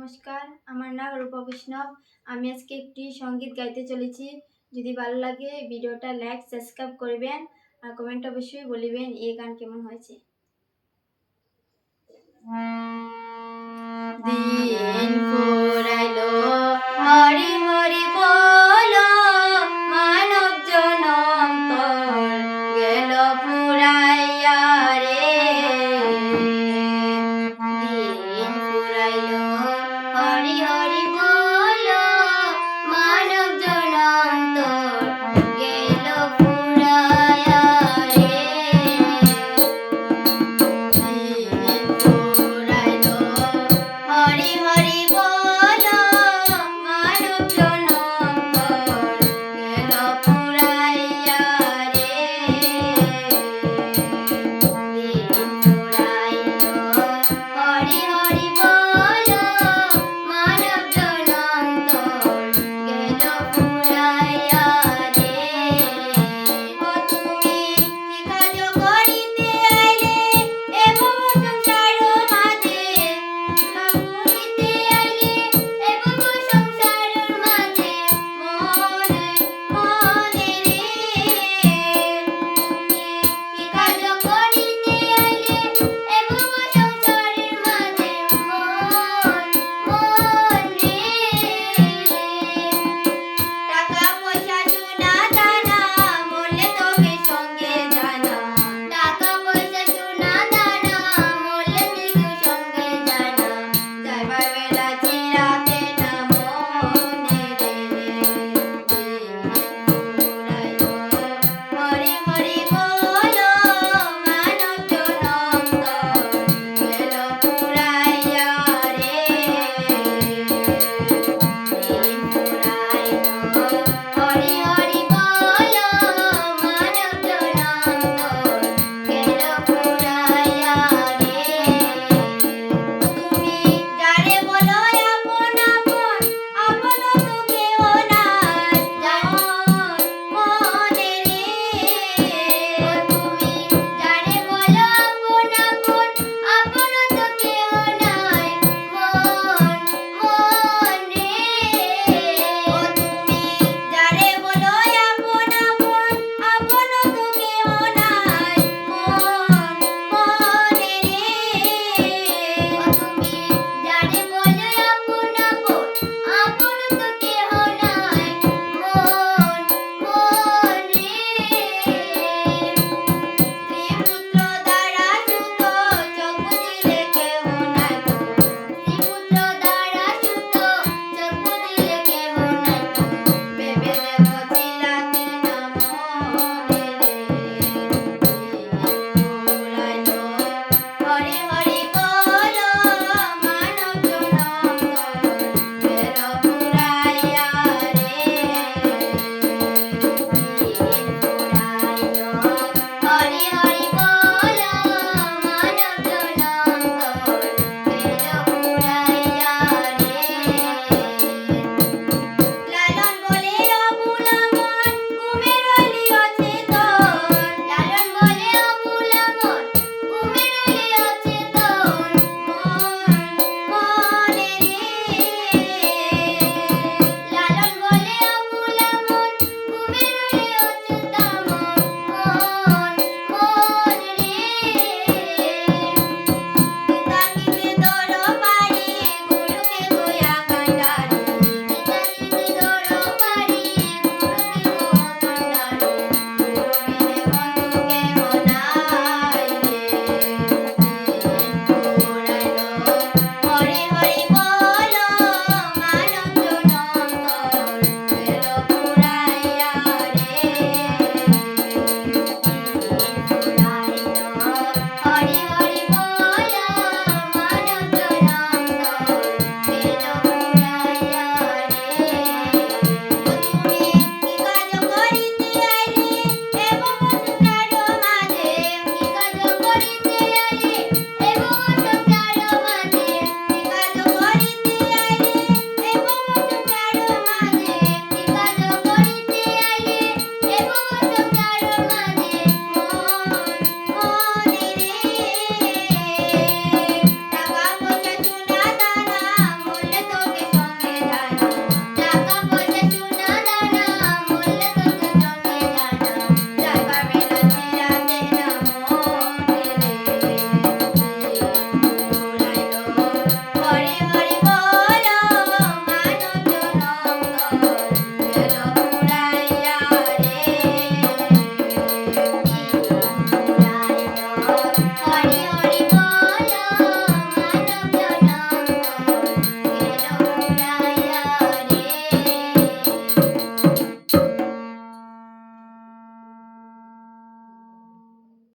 নমস্কার, আমার নাম রূপা বৈষ্ণব। আমি আজকে একটি সংগীত গাইতে চলেছি। যদি ভালো লাগে ভিডিওটা লাইক, সাবস্ক্রাইব করবেন আর কমেন্ট অবশ্যই বলিবেন এই গান কেমন হয়েছে। দিন হরি